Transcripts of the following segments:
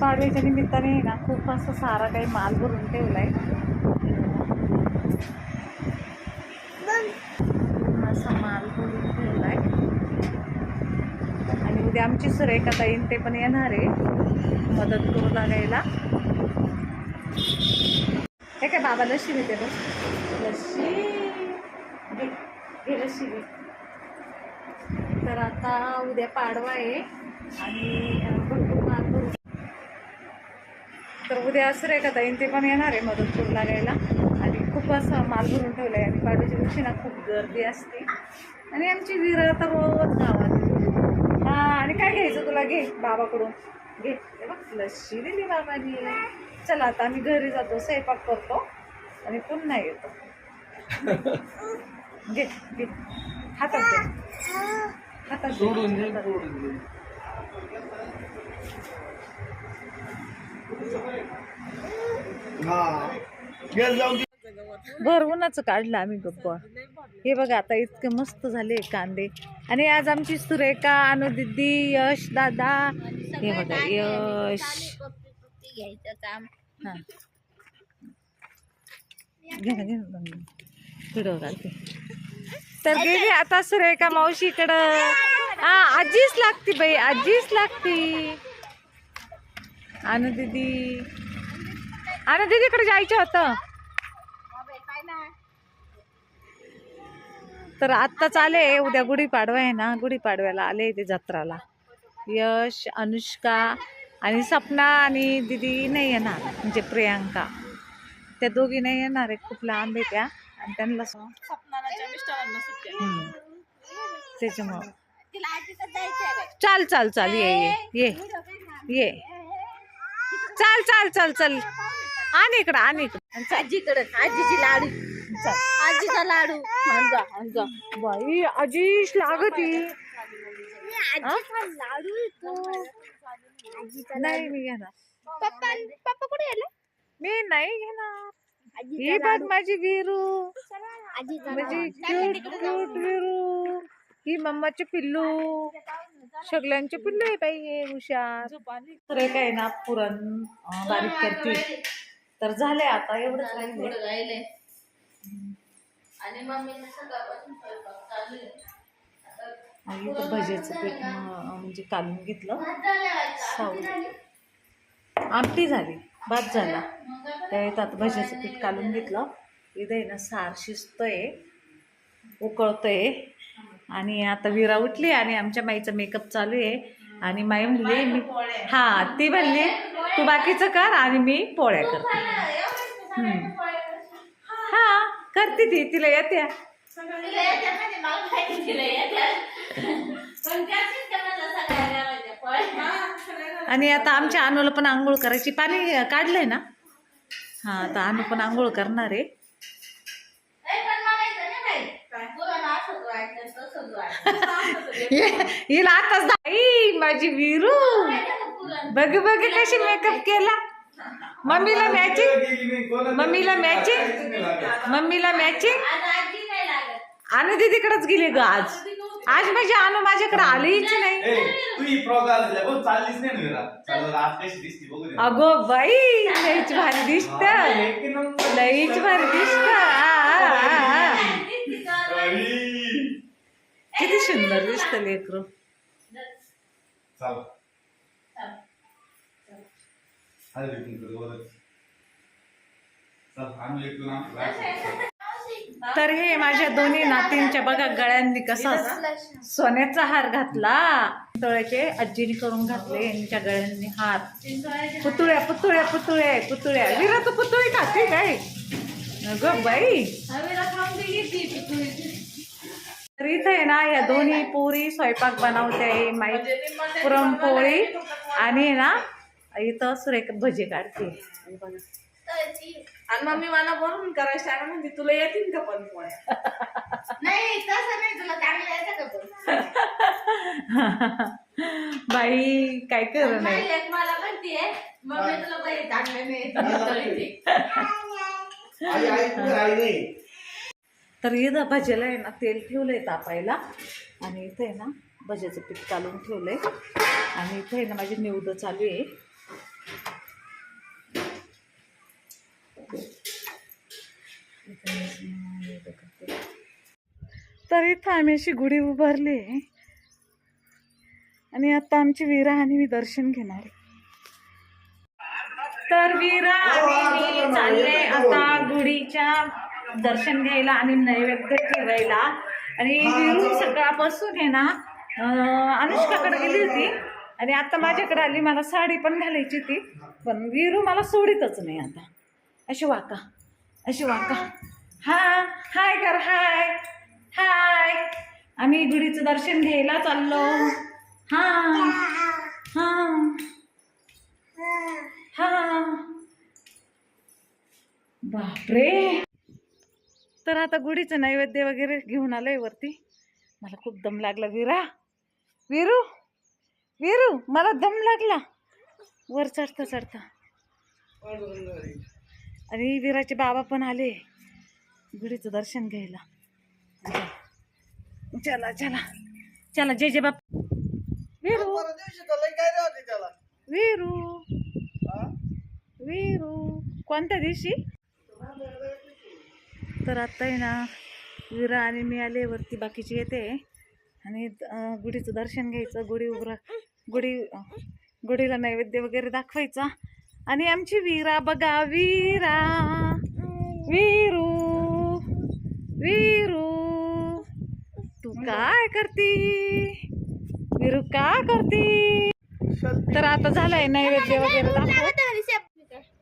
पाडव्याच्या निमित्ताने आहे ना खूप असं सारा काही माल भरून ठेवलाय. असा माल भरून ठेवलाय. आणि उद्या आमची सुरेखा ताईन ते पण येणार आहे. मदत करू लागायला. हे काय बाबा लशी देते बस लशी घे लशी घे. तर आता उद्या पाडवा आहे. आणि अं, भरपूर माल भरू तर उद्या सुरेखा ताईन ते पण येणार आहे मदत करू लागायला. आणि खूप असं माल भरून ठेवलं आहे आणि पाडव्याच्या दिवशी ना खूप गर्दी असते. आणि आमची विरं तर रोज गावात हा आणि काय घ्यायचं तुला? घे. बाबाकडून. घे. बघ लस्सी दिली बाबानी. चला आता आम्ही घरी जातो. स्वयंपाक करतो. आणि पुन्हा येतो. घे घे. हातात दे. हातात. सोडून हातात दे. सोडून दे हा गेल जाऊन दे. भर उन्हाचं काढलं आम्ही गप्पा. हे बघा आता इतके मस्त झाले कांदे. आणि आज आमची सुरेखा अनुदिदी यश दादा. हे बघा यश. घ्यायचं काम हा. व्हिडिओ काढते तर गेली आता सुरेखा मावशीकडं. हा आजीच लागती बाई आजीच लागती. अनुदिदी अनुदिदीकडे जायचं होतं. तर आत्ताच आले उद्या गुढीपाडवा आहे ना. गुढीपाडव्याला आले ते जत्राला. यश अनुष्का आणि सपना आणि दिदी नाही येणार. म्हणजे प्रियांका. त्या दोघी नाही येणार आहे खूप लांब आहे त्या. आणि त्यांना. त्याच्यामुळं. चाल चाल चाल. ये ये ये. ये. चाल चाल चाल चल. आण इकडं आण इकडं. आजीकडे आजीची लाडू. चल. आजीचा लाडू. बाई आजीश लागती लाडू नाही मी घेणार. पप्पा पप्पा कुठे गेले? मी नाही घेणार. ही बघ माझी विरू. माझी क्यूट क्यूट विरू. ही मम्माचे पिल्लू. सगळ्यांचे पिल्लू आहे बाई हे हुशार तर काय ना पुरण बारीक करते. तर झाले आता एवढंच राहिले आणि आहे. आणि इथं भज्याचं पीठ म्हणजे काढून घेतलं. साऊ आमटी झाली. भात झाला. त्यावेळेत आता भज्याचं पीठ काढून घेतलं. इथं आहे ना सार शिजतंय उकळतंय. आणि आता विरा उठली आणि आमच्या माईचा मेकअप चालू आहे. आणि माई म्हणली मी हा ती म्हणली तू बाकीचं कर आणि मी पोळ्या करते. हा. करते ती तिला येते. आणि आता आमच्या अनुला पण आंघोळ करायची पाणी काढलंय ना? हा आता अनु पण आंघोळ करणार आहे. हिला आताच दाई माझी विरू. बघ बघ कशी मेकअप केला. मम्मीला मॅचिंग मम्मीला मॅचिंग मम्मीला मॅचिंग अनु दीदीकडेच गेली ग आज. आज माझी अनु माझ्याकडे आलीच नाही. अगो बाई लईच भारी दिसत. लईच भारी दिसत. किती सुंदर दिसत लेकरू. तर हे माझ्या दोन्ही नातींच्या बघा गळ्यांनी कसा सोन्याचा हार घातला. पुतळ्याचे आजीने करून घातले यांच्या गळ्यांनी हार. पुतळ्या पुतळ्या पुतळ्या पुतळ्या. विरा तू पुतळी खाते काय? ग बाई. इथं आहे ना या दोन्ही पोरी स्वयंपाक बनवते आहे माई पुरणपोळी आणि ना इथं सुरेख भजी काढते हे बघा. आणि मम्मी मला वरून करायचं आहे म्हणजे तुला येतील का पण पोळ्या नाही तसं नाही तुला चांगलं येतं का पण बाई काय कर नाही मला म्हणतीये मम्मी तुला पहिले चांगलं नाही येत, मी तळीते. आई, आई, तू आई नाही. तर इथं भजेला आहे ना तेल ठेवलं आहे तापायला. आणि इथं आहे ना भज्याचं पीठ चालून ठेवलं आहे आणि इथं आहे ना माझी निवड चालू आहे. तर इथं आम्ही अशी गुढी उभारली. आहे आणि आता आमची वीरा आणि मी दर्शन घेणार. तर वीरा आणि मी चालले आता गुढीच्या दर्शन घ्यायला आणि नैवेद्य ठेवायला. आणि वीरू सकाळपासून आहे ना अनुष्काकडे गेली होती. आणि आता माझ्याकडे आली मला साडी पण घालायची होती. पण वीरू मला सोडितच नाही आता. अशी वाका अशी वाका. हा हाय कर हाय हाय. आम्ही गुढीचं दर्शन घ्यायला चाललो. हा हा हा. बापरे. तर आता गुढीचं नैवेद्य वगैरे घेऊन आलोय वरती. मला खूप दम लागला. विरा विरू विरू मला दम लागला. वर चढता चढता. आणि विराचे बाबा पण आले. गुढीचं दर्शन घ्यायला. चला चला चला जय जय बाप विरू विरू विरू कोणत्या दिवशी? तर आत्ता आहे ना विरा आणि मी आले वरती बाकीची येते. आणि गुढीचं दर्शन घ्यायचं गुढी उभरा गुढी गुढीला नैवेद्य वगैरे दाखवायचा. आणि आमची वीरा बघा वीरा वीरू वीरू तू काय करती? वीरू का करती? तर आता झालंय नैवेद्य वगैरे दाखव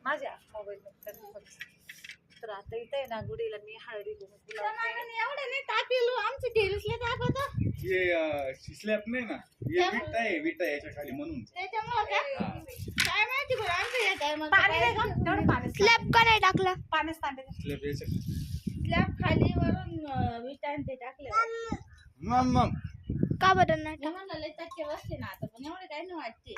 माझ्या मोबाईल तर आता इथं आहे ना गुढीला मी हळदी कुंकू लावते. एवढं नाही टाकेलो आमचे दाखवतो हे. स्लॅब नाही ना? हे विटा आहे विटा याच्या खाली म्हणून. त्याच्यामुळे काय काय माहिती बरं आमचं पाणी नाही का? तेवढं पाणी स्लॅब का नाही टाकला? पाण्याच तांबे स्लॅब याच्या स्लॅब खाली वरून विटान ते टाकले. मम मम. का बरं नाही म्हणलं लय टक्के बसते ना आता पण एवढे काय नाही वाटते.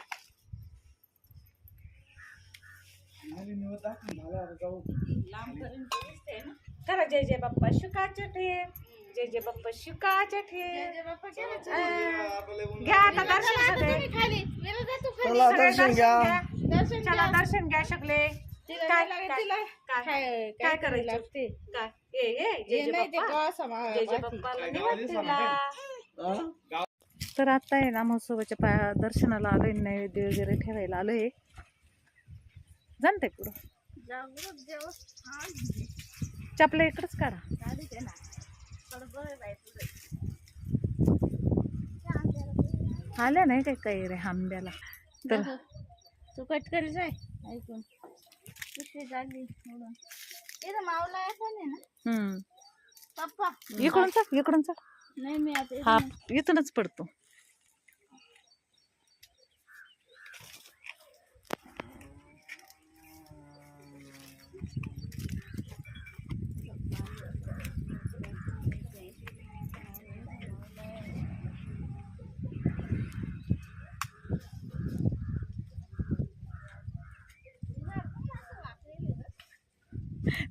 करा जय जय बाप्पा शुकाचे ठेप जय जय बाप्पा शुकाचे ठेप बाप्पा केलं आपल्याला ऊन घ्या आता दर्शन सगळे। तुम्ही खाली। मेरा जा तू खाली सगळे दर्शन घ्या। दर्शन चला दर्शन घ्या सगळे। तिला काय नाही लागत, काय तिला काय काय काय करायला करायचं? लागते? काय? ए ए जय हे जय नाही ते बाप्पा. कळा समा जय जय बाप्पाला काय निवड गावाला तुला. तर आता आहे ना महोत्सवाच्या पाया दर्शनाला आलोय नैवेद्य वगैरे ठेवायला आलोय. जाणते पुढं. हा चपला इकडंच काढा. पुढे आल्या नाही काय काही रे आंब्याला. तर तू कट करी जाय ऐकून. झाली म्हणून मावला आहे ना. पप्पा. इकडून चढ इकडून चढ नाही मी आता हा इथं इथूनच पडतो.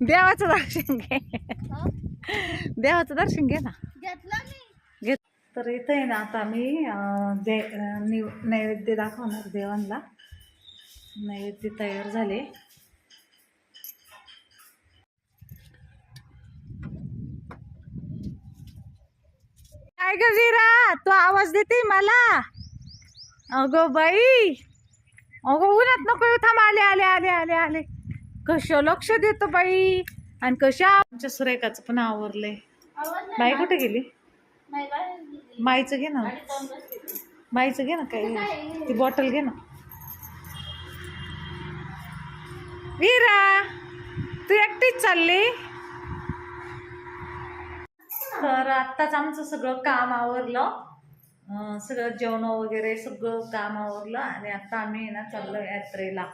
देवाचं दर्शन घे. देवाचं दर्शन घे ना. घेतला मी. घेत. तर इथं आहे ना आता अं, दे निव- नैवेद्य दाखवणार देवांना. नैवेद्य तयार झाले. काय ग वीरा तू आवाज देते मला? अगो बाई. अगो उन्हात नको थांब आले आले आले आले आले. कशा लक्ष देतो बाई? आणि कशा आमच्या सुरेखाचं पण आवरलंय. बाई कुठे गेली? माईचं घे ना. माईचं घे ना काही. ती बॉटल घे ना. वीरा तू एकटीच चालली? तर आत्ताच आमचं सगळं काम आवरलं. सगळं जेवण वगैरे सगळं काम आवरलं आणि आता आम्ही ना चाललो यात्रेला.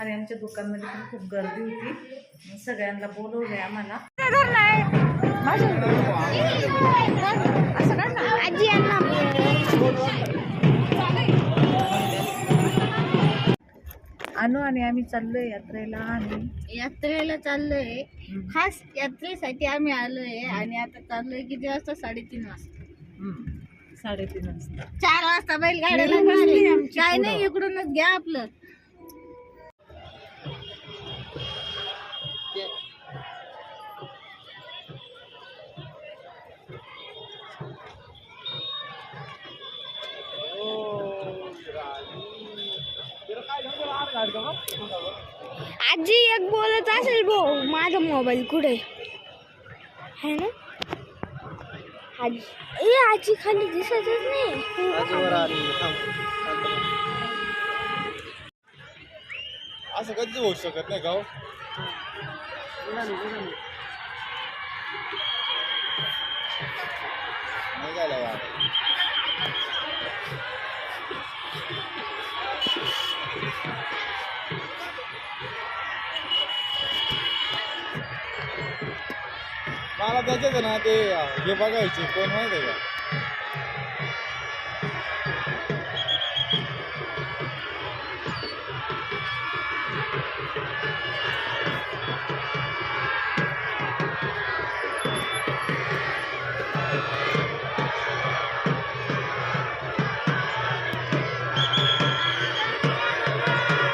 आणि आमच्या दुकानमध्ये पण खूप गर्दी होती. सगळ्यांना बोलवलंय आम्हाला. आणू आणि आम्ही चाललोय यात्रेला आणि यात्रेला चाललोय. खास यात्रेसाठी आम्ही आलोय आणि आता चाललोय किती वाजता साडेतीन वाजता. साडेतीन वाजता. चार वाजता बैलगाड्या मुलं लागणार बसली आहे. आमची काय. नाही इकडूनच घ्या आपलं. आजी एक बोलत असेल भाऊ माझा मोबाईल कुठे? है ना? आजी ए आजी खाली दिसतच नाही. असं कधीच होऊ शकत नाही गाव नाही झालं मला त्याच्यात आहे ना ते हे बघायचे कोण माहिती आहे का?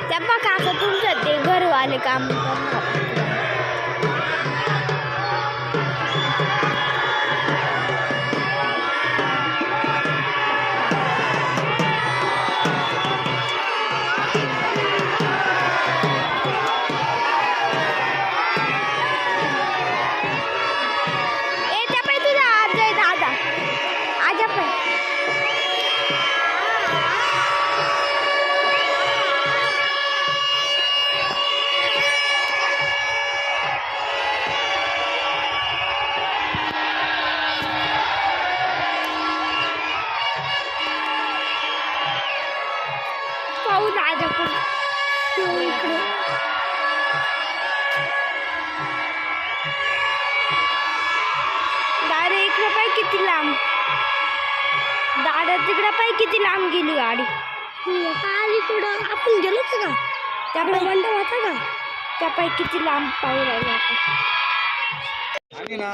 त्या बघ काका तुमचं ते घरवाले काम करणार. इकडे दादा इकडे पाय किती लांब. दादा तिकडे पाय किती लांब गेली गाडी. इकडं आपण गेलो का त्या पाय मंडप होता का त्या पाय किती लांब पाहू राहिला आपण. आणि ना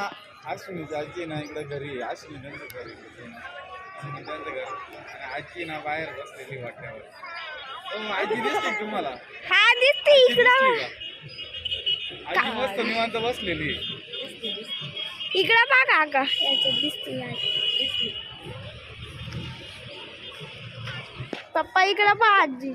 अश्विनीची आजी ना इकडे घरी. अश्विनी त्यांचं घरी अश्विनी त्यांचं घर आणि आजी ना बाहेर बसलेली वाट्यावर. आजी दिसते तुम्हाला हा दिसते इकडं दिसली का? आजी मस्त निवांत बसलेली. इकडं पहा काका याच्यात दिसते. पप्पा इकडं पहा आजी